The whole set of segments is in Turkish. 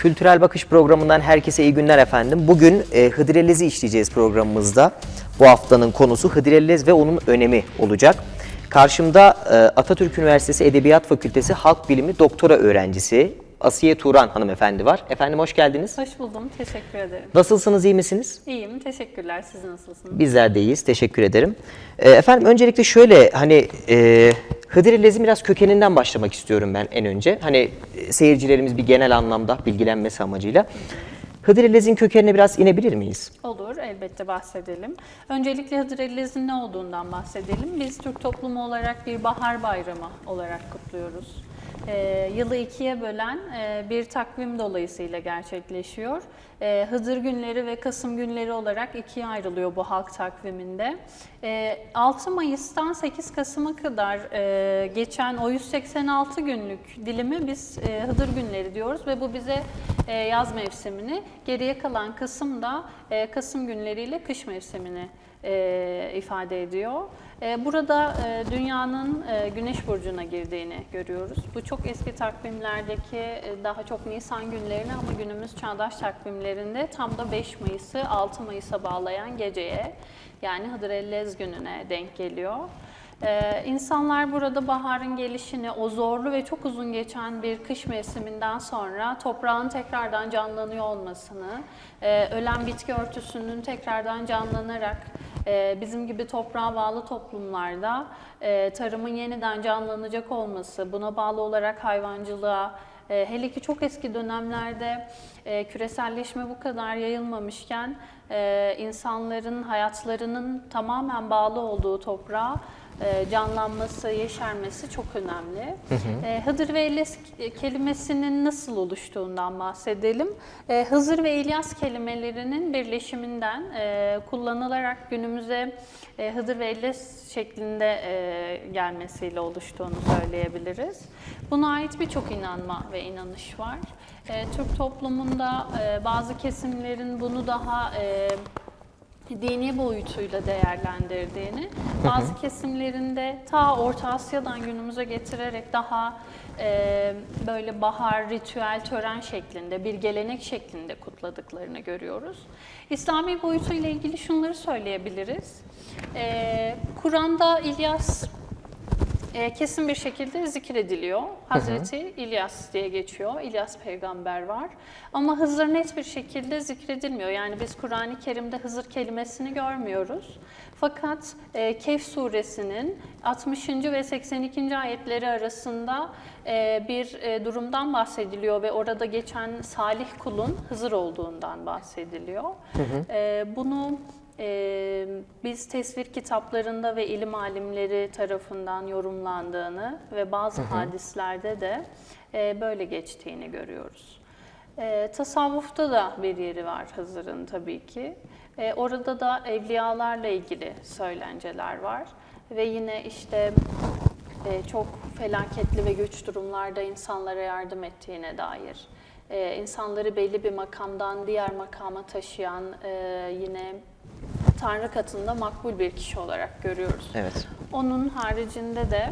Kültürel Bakış programından herkese iyi günler efendim. Bugün e, Hıdrellez'i işleyeceğiz programımızda. Bu haftanın konusu Hıdrellez ve onun önemi olacak. Karşımda e, Atatürk Üniversitesi Edebiyat Fakültesi Halk Bilimi Doktora öğrencisi Asiye Turan hanımefendi var. Efendim hoş geldiniz. Hoş buldum. Teşekkür ederim. Nasılsınız, iyi misiniz? İyiyim. Teşekkürler. Siz nasılsınız? Bizler de iyiyiz, teşekkür ederim. E, efendim öncelikle şöyle hani e, Hıdrellez'in biraz kökeninden başlamak istiyorum ben en önce. Hani e, seyircilerimiz bir genel anlamda bilgilenmesi amacıyla. Hıdrellez'in kökenine biraz inebilir miyiz? Olur. Elbette bahsedelim. Öncelikle Hıdrellez'in ne olduğundan bahsedelim. Biz Türk toplumu olarak bir bahar bayramı olarak kutluyoruz. Ee, yılı ikiye bölen e, bir takvim dolayısıyla gerçekleşiyor. Ee, Hıdır günleri ve Kasım günleri olarak ikiye ayrılıyor bu halk takviminde. Ee, 6 Mayıs'tan 8 Kasım'a kadar e, geçen o 186 günlük dilimi biz e, Hıdır günleri diyoruz ve bu bize e, yaz mevsimini, geriye kalan Kasım'da e, Kasım günleriyle kış mevsimini e, ifade ediyor. E, burada e, dünyanın e, güneş burcuna girdiğini görüyoruz. Bu çok eski takvimlerdeki e, daha çok Nisan günlerini ama günümüz çağdaş takvimlerinde tam da 5 Mayıs'ı 6 Mayıs'a bağlayan geceye yani Hıdrellez gününe denk geliyor. Ee, insanlar burada baharın gelişini, o zorlu ve çok uzun geçen bir kış mevsiminden sonra toprağın tekrardan canlanıyor olmasını, e, ölen bitki örtüsünün tekrardan canlanarak bizim gibi toprağa bağlı toplumlarda e, tarımın yeniden canlanacak olması, buna bağlı olarak hayvancılığa, e, hele ki çok eski dönemlerde e, küreselleşme bu kadar yayılmamışken insanların hayatlarının tamamen bağlı olduğu toprağa canlanması, yeşermesi çok önemli. E, Hıdır ve İlyas kelimesinin nasıl oluştuğundan bahsedelim. E, Hızır ve İlyas kelimelerinin birleşiminden e, kullanılarak günümüze e, Hıdır ve İlyas şeklinde e, gelmesiyle oluştuğunu söyleyebiliriz. Buna ait birçok inanma ve inanış var. E, Türk toplumunda e, bazı kesimlerin bunu daha e, dini boyutuyla değerlendirdiğini, bazı kesimlerinde ta Orta Asya'dan günümüze getirerek daha e, böyle bahar, ritüel, tören şeklinde, bir gelenek şeklinde kutladıklarını görüyoruz. İslami boyutuyla ilgili şunları söyleyebiliriz. E, Kur'an'da İlyas e, kesin bir şekilde zikrediliyor. Hazreti İlyas diye geçiyor. İlyas peygamber var. Ama Hızır net bir şekilde zikredilmiyor. Yani biz Kur'an-ı Kerim'de Hızır kelimesini görmüyoruz. Fakat e, Kehf suresinin 60. ve 82. ayetleri arasında e, bir e, durumdan bahsediliyor ve orada geçen salih kulun Hızır olduğundan bahsediliyor. E, bunu ee, biz tesvir kitaplarında ve ilim alimleri tarafından yorumlandığını ve bazı hadislerde de e, böyle geçtiğini görüyoruz. E, tasavvufta da bir yeri var Hızır'ın tabii ki. E, orada da evliyalarla ilgili söylenceler var ve yine işte e, çok felaketli ve güç durumlarda insanlara yardım ettiğine dair, e, insanları belli bir makamdan diğer makama taşıyan e, yine Tanrı katında makbul bir kişi olarak görüyoruz. Evet. Onun haricinde de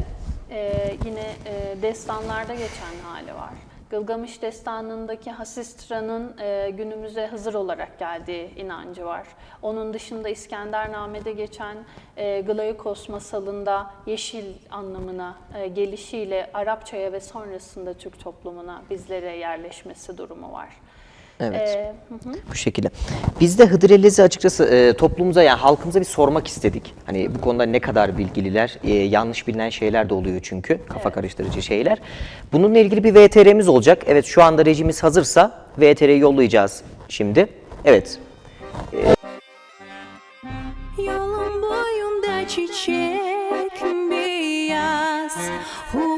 e, yine e, destanlarda geçen hali var. Gılgamış destanındaki Hasistra'nın e, günümüze Hızır olarak geldiği inancı var. Onun dışında İskendername'de geçen e, Glaikos masalında yeşil anlamına e, gelişiyle Arapçaya ve sonrasında Türk toplumuna bizlere yerleşmesi durumu var. Evet. E, hı hı. Bu şekilde. Biz de Hıdrellez'i açıkçası e, toplumumuza yani halkımıza bir sormak istedik. Hani bu konuda ne kadar bilgililer, e, yanlış bilinen şeyler de oluyor çünkü. Kafa karıştırıcı şeyler. Bununla ilgili bir VTR'miz olacak. Evet şu anda rejimiz hazırsa VTR'yi yollayacağız şimdi. Evet. Yolun boyunda çiçek beyaz Umut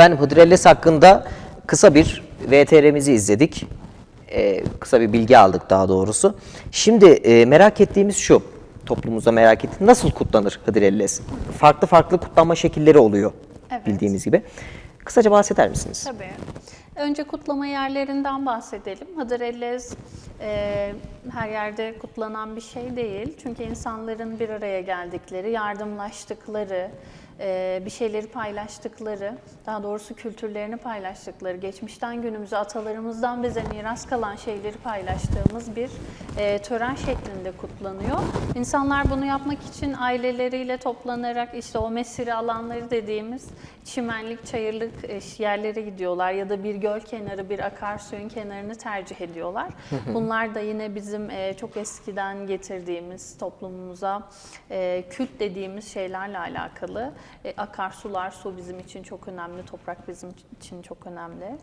Efendim Hıdrellez hakkında kısa bir VTR'mizi izledik. Ee, kısa bir bilgi aldık daha doğrusu. Şimdi e, merak ettiğimiz şu, toplumumuzda merak ettiğimiz nasıl kutlanır Hıdrellez? Farklı farklı kutlanma şekilleri oluyor Evet. bildiğimiz gibi. Kısaca bahseder misiniz? Tabii. Önce kutlama yerlerinden bahsedelim. Hıdrellez e, her yerde kutlanan bir şey değil. Çünkü insanların bir araya geldikleri, yardımlaştıkları, bir şeyleri paylaştıkları, daha doğrusu kültürlerini paylaştıkları, geçmişten günümüze atalarımızdan bize miras kalan şeyleri paylaştığımız bir e, tören şeklinde kutlanıyor. İnsanlar bunu yapmak için aileleriyle toplanarak işte o mesire alanları dediğimiz çimenlik, çayırlık e, yerlere gidiyorlar ya da bir göl kenarı, bir akarsuyun kenarını tercih ediyorlar. Bunlar da yine bizim e, çok eskiden getirdiğimiz toplumumuza kült dediğimiz şeylerle alakalı. E, akarsular, su bizim için çok önemli, toprak bizim için çok önemli.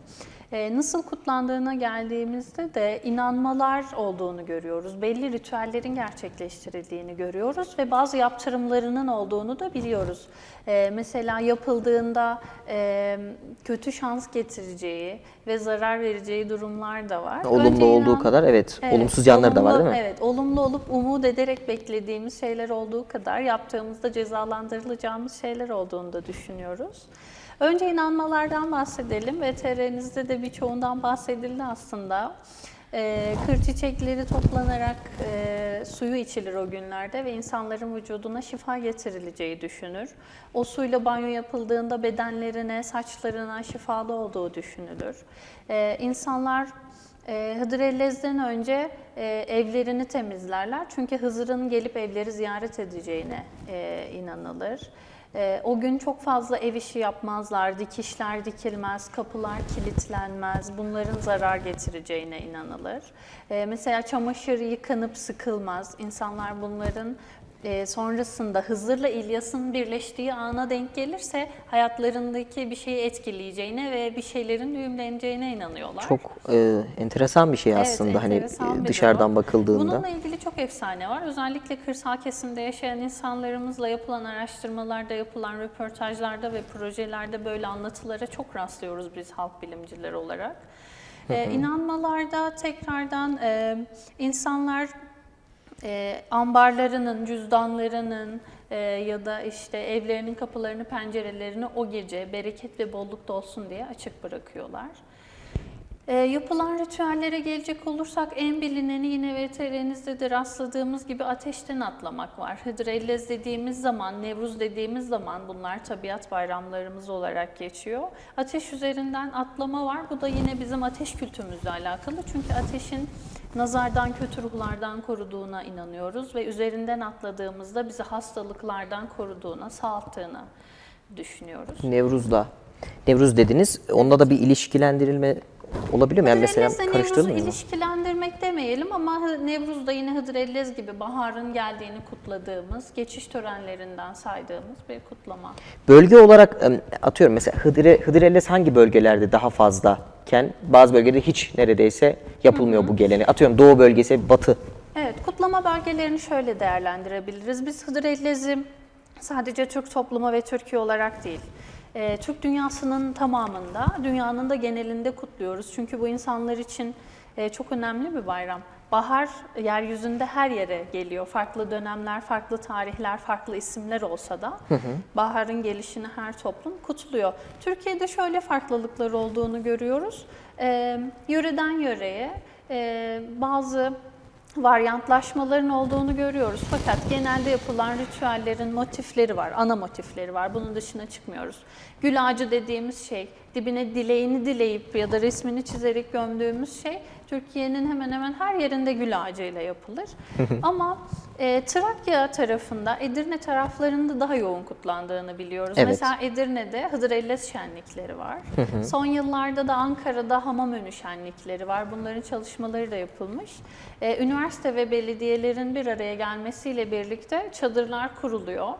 E, nasıl kutlandığına geldiğimizde de inanmalar olduğunu görüyoruz. Belli ritüellerin gerçekleştirildiğini görüyoruz ve bazı yaptırımlarının olduğunu da biliyoruz. E, mesela yapıldığında e, kötü şans getireceği ve zarar vereceği durumlar da var. Olumlu Önce olduğu inan- kadar evet, Evet, olumsuz yanları da var olumlu- değil mi? Evet, olumlu olup umut ederek beklediğimiz şeyler olduğu kadar yaptığımızda cezalandırılacağımız şeyler olduğunu da düşünüyoruz. Önce inanmalardan bahsedelim. VTR'nizde de birçoğundan bahsedildi aslında. Ee, kır çiçekleri toplanarak e, suyu içilir o günlerde ve insanların vücuduna şifa getirileceği düşünür. O suyla banyo yapıldığında bedenlerine, saçlarına şifalı olduğu düşünülür. Ee, insanlar e, Hıdrellez'den önce e, evlerini temizlerler. Çünkü Hızır'ın gelip evleri ziyaret edeceğine e, inanılır. E, o gün çok fazla ev işi yapmazlar, dikişler dikilmez, kapılar kilitlenmez, bunların zarar getireceğine inanılır. E, mesela çamaşır yıkanıp sıkılmaz, insanlar bunların e, sonrasında Hızır'la İlyas'ın birleştiği ana denk gelirse hayatlarındaki bir şeyi etkileyeceğine ve bir şeylerin düğümleneceğine inanıyorlar. Çok e, enteresan bir şey Evet, aslında hani enteresan e, bir dışarıdan durum. bakıldığında. Bununla ilgili çok efsane var. Özellikle kırsal kesimde yaşayan insanlarımızla yapılan araştırmalarda, yapılan röportajlarda ve projelerde böyle anlatılara çok rastlıyoruz biz halk bilimcileri olarak. Ee, inanmalarda tekrardan e, insanlar e, ambarlarının, cüzdanlarının e, ya da işte evlerinin kapılarını, pencerelerini o gece bereket ve bolluk da olsun diye açık bırakıyorlar. E, yapılan ritüellere gelecek olursak en bilineni yine VTR'nizde de rastladığımız gibi ateşten atlamak var. Hıdrellez dediğimiz zaman, Nevruz dediğimiz zaman bunlar tabiat bayramlarımız olarak geçiyor. Ateş üzerinden atlama var. Bu da yine bizim ateş kültümüzle alakalı. Çünkü ateşin nazardan, kötü ruhlardan koruduğuna inanıyoruz ve üzerinden atladığımızda bizi hastalıklardan koruduğuna, sağalttığına düşünüyoruz. Nevruz'da. Nevruz dediniz. Onunla da bir ilişkilendirilme olabilir mi? Yani mesela karıştırılmıyor mu? ilişkilendirmek demeyelim ama Hı- Nevruz da yine Hıdrellez gibi baharın geldiğini kutladığımız, geçiş törenlerinden saydığımız bir kutlama. Bölge olarak atıyorum mesela Hıdre, Hıdrellez hangi bölgelerde daha fazlaken bazı bölgelerde hiç neredeyse yapılmıyor bu geleni. Atıyorum Doğu bölgesi, Batı. Evet, kutlama bölgelerini şöyle değerlendirebiliriz. Biz Hıdrellez'i sadece Türk toplumu ve Türkiye olarak değil, e, Türk dünyasının tamamında, dünyanın da genelinde kutluyoruz. Çünkü bu insanlar için e, çok önemli bir bayram. Bahar yeryüzünde her yere geliyor. Farklı dönemler, farklı tarihler, farklı isimler olsa da baharın gelişini her toplum kutluyor. Türkiye'de şöyle farklılıklar olduğunu görüyoruz. E, yöreden yöreye e, bazı varyantlaşmaların olduğunu görüyoruz. Fakat genelde yapılan ritüellerin motifleri var, ana motifleri var. Bunun dışına çıkmıyoruz. Gül ağacı dediğimiz şey, dibine dileğini dileyip ya da resmini çizerek gömdüğümüz şey Türkiye'nin hemen hemen her yerinde gül ağacıyla yapılır. Ama e, Trakya tarafında, Edirne taraflarında daha yoğun kutlandığını biliyoruz. Evet. Mesela Edirne'de Hıdrellez şenlikleri var. Son yıllarda da Ankara'da hamam önü şenlikleri var. Bunların çalışmaları da yapılmış. Ee, üniversite ve belediyelerin bir araya gelmesiyle birlikte çadırlar kuruluyor.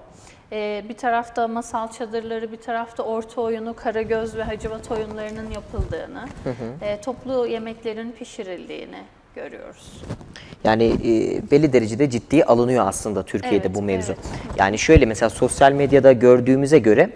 Ee, bir tarafta masal çadırları, bir tarafta orta oyunu, karagöz ve hacivat oyunlarının yapıldığını, e, toplu yemeklerin pişirildiğini görüyoruz. Yani e, belli derecede ciddiye alınıyor aslında Türkiye'de Evet, bu mevzu. evet. Yani şöyle mesela sosyal medyada gördüğümüze göre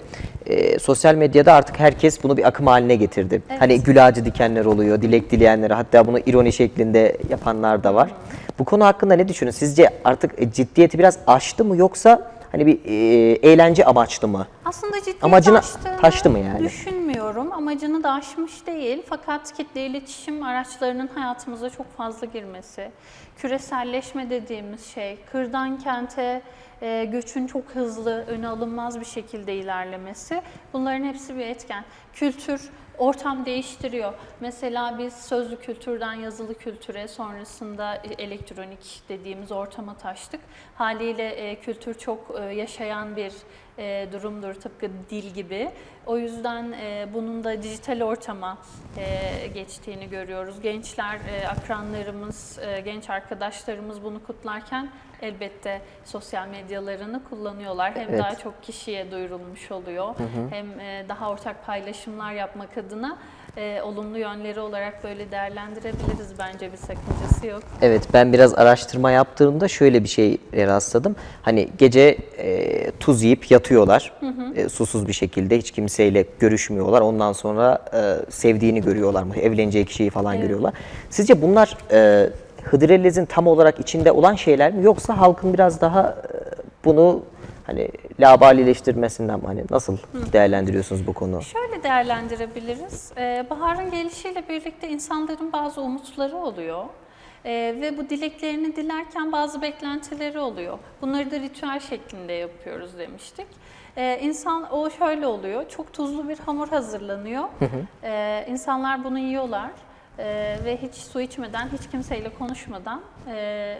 e, sosyal medyada artık herkes bunu bir akım haline getirdi. Evet. Hani gül ağacı dikenler oluyor, dilek dileyenler hatta bunu ironi şeklinde yapanlar da var. Bu konu hakkında ne düşünüyorsunuz? Sizce artık e, ciddiyeti biraz aştı mı yoksa hani bir e, eğlence amaçlı mı? Aslında ciddi aştığını taştı mı yani? Düşünmüyorum. Amacını da aşmış değil. Fakat kitle iletişim araçlarının hayatımıza çok fazla girmesi, küreselleşme dediğimiz şey, kırdan kente e, göçün çok hızlı, öne alınmaz bir şekilde ilerlemesi bunların hepsi bir etken. Kültür ortam değiştiriyor. Mesela biz sözlü kültürden yazılı kültüre sonrasında e, elektronik dediğimiz ortama taştık. Haliyle e, kültür çok e, yaşayan bir e, durumdur tıpkı dil gibi. O yüzden e, bunun da dijital ortama e, geçtiğini görüyoruz. Gençler, e, akranlarımız, e, genç arkadaşlarımız bunu kutlarken elbette sosyal medyalarını kullanıyorlar. Hem Evet. daha çok kişiye duyurulmuş oluyor hem e, daha ortak paylaşımlar yapmak adına e, olumlu yönleri olarak böyle değerlendirebiliriz bence bir sakıncası yok. Evet ben biraz araştırma yaptığımda şöyle bir şey rastladım. Hani gece e, tuz yiyip yatıyorlar. E, susuz bir şekilde hiç kimseyle görüşmüyorlar. Ondan sonra e, sevdiğini görüyorlar mı? Evleneceği kişiyi falan Evet. görüyorlar. Sizce bunlar e, Hıdrellez'in tam olarak içinde olan şeyler mi yoksa halkın biraz daha e, bunu hani labalileştirmesinden? Hani nasıl değerlendiriyorsunuz bu konu? Şöyle değerlendirebiliriz. Ee, baharın gelişiyle birlikte insanların bazı umutları oluyor. Ee, ve bu dileklerini dilerken bazı beklentileri oluyor. Bunları da ritüel şeklinde yapıyoruz demiştik. Ee, insan o şöyle oluyor. Çok tuzlu bir hamur hazırlanıyor. Ee, insanlar bunu yiyorlar. Ee, ve hiç su içmeden, hiç kimseyle konuşmadan e,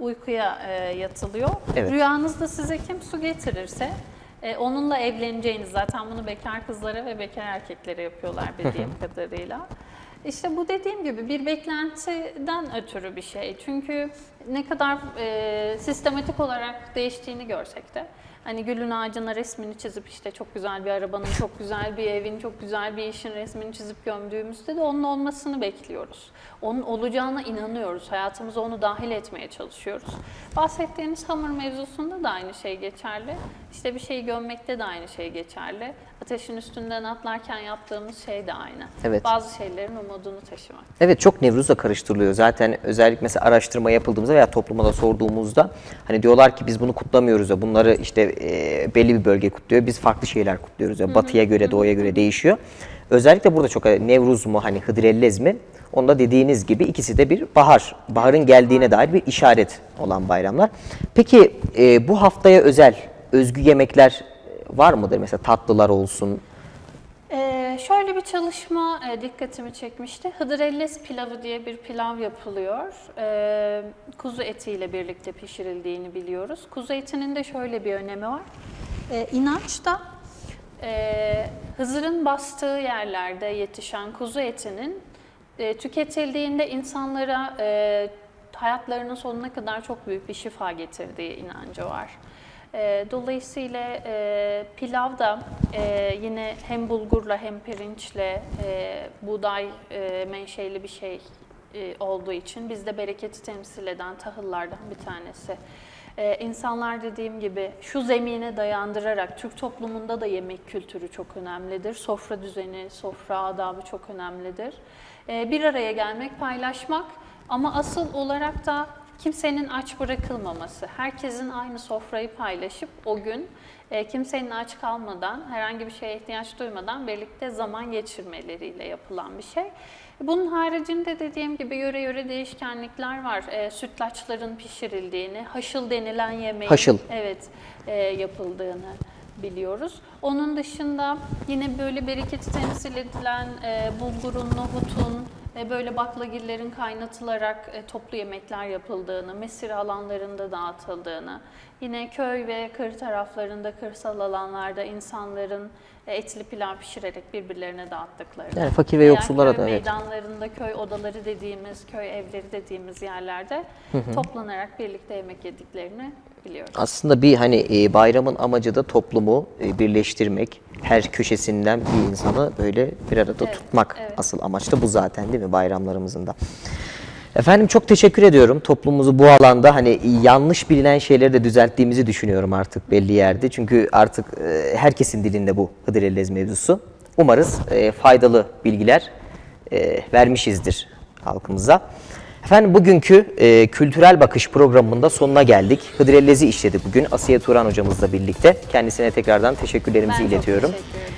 uykuya e, yatılıyor. Evet. Rüyanızda size kim su getirirse e, onunla evleneceğiniz zaten bunu bekar kızlara ve bekar erkeklere yapıyorlar bildiğim kadarıyla. İşte bu dediğim gibi bir beklentiden ötürü bir şey. Çünkü ne kadar e, sistematik olarak değiştiğini görsek de hani gülün ağacına resmini çizip işte çok güzel bir arabanın, çok güzel bir evin, çok güzel bir işin resmini çizip gömdüğümüzde de onun olmasını bekliyoruz. Onun olacağına inanıyoruz. Hayatımıza onu dahil etmeye çalışıyoruz. Bahsettiğiniz hamur mevzusunda da aynı şey geçerli. İşte bir şeyi gömmekte de aynı şey geçerli. Ateşin üstünden atlarken yaptığımız şey de aynı. Evet. Bazı şeylerin umudunu taşımak. Evet çok Nevruz'la karıştırılıyor. Zaten özellikle mesela araştırma yapıldığımızda veya topluma da sorduğumuzda hani diyorlar ki biz bunu kutlamıyoruz ya bunları işte e, belli bir bölge kutluyor. Biz farklı şeyler kutluyoruz ya. Batıya göre, doğuya göre değişiyor. Özellikle burada çok e, Nevruz mu hani Hıdrellez mi? Onda dediğiniz gibi ikisi de bir bahar. Baharın geldiğine dair bir işaret olan bayramlar. Peki e, bu haftaya özel özgü yemekler e, var mıdır? Mesela tatlılar olsun. Ee, şöyle bir çalışma e, dikkatimi çekmişti. Hıdrellez pilavı diye bir pilav yapılıyor. Ee, kuzu etiyle birlikte pişirildiğini biliyoruz. Kuzu etinin de şöyle bir önemi var. Ee, inançta e, Hızır'ın bastığı yerlerde yetişen kuzu etinin e, tüketildiğinde insanlara e, hayatlarının sonuna kadar çok büyük bir şifa getirdiği inancı var. E, dolayısıyla e, pilav da e, yine hem bulgurla hem pirinçle e, buğday e, menşeli bir şey e, olduğu için bizde bereketi temsil eden tahıllardan bir tanesi. Ee, insanlar dediğim gibi şu zemine dayandırarak Türk toplumunda da yemek kültürü çok önemlidir. Sofra düzeni, sofra adabı çok önemlidir. Ee, bir araya gelmek, paylaşmak ama asıl olarak da kimsenin aç bırakılmaması. Herkesin aynı sofrayı paylaşıp o gün e, kimsenin aç kalmadan, herhangi bir şeye ihtiyaç duymadan birlikte zaman geçirmeleriyle yapılan bir şey. Bunun haricinde dediğim gibi yöre yöre değişkenlikler var. E, sütlaçların pişirildiğini, haşıl denilen yemeğin Haşıl. evet e, yapıldığını biliyoruz. Onun dışında yine böyle bereketi temsil edilen e, bulgurun, nohutun, böyle baklagillerin kaynatılarak e, toplu yemekler yapıldığını, mesire alanlarında dağıtıldığını, yine köy ve kır taraflarında, kırsal alanlarda insanların e, etli pilav pişirerek birbirlerine dağıttıklarını. Yani fakir ve yoksullara da, evet. meydanlarında, köy odaları dediğimiz, köy evleri dediğimiz yerlerde toplanarak birlikte yemek yediklerini biliyoruz. Aslında bir hani e, bayramın amacı da toplumu e, birleştirmek. Her köşesinden bir insanı böyle bir arada Evet, tutmak. evet. Asıl amaç da bu zaten değil mi bayramlarımızın da. Efendim çok teşekkür ediyorum. Toplumumuzu bu alanda hani yanlış bilinen şeyleri de düzelttiğimizi düşünüyorum artık belli yerde. Çünkü artık e, herkesin dilinde bu Hıdrellez mevzusu. Umarız e, faydalı bilgiler e, vermişizdir halkımıza. Efendim bugünkü e, Kültürel Bakış programında sonuna geldik. Hıdrellez'i işledik bugün Asiye Turan hocamızla birlikte. Kendisine tekrardan teşekkürlerimizi Ben çok iletiyorum. teşekkür ederim.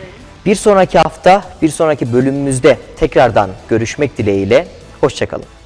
Bir sonraki hafta, bir sonraki bölümümüzde tekrardan görüşmek dileğiyle. Hoşçakalın.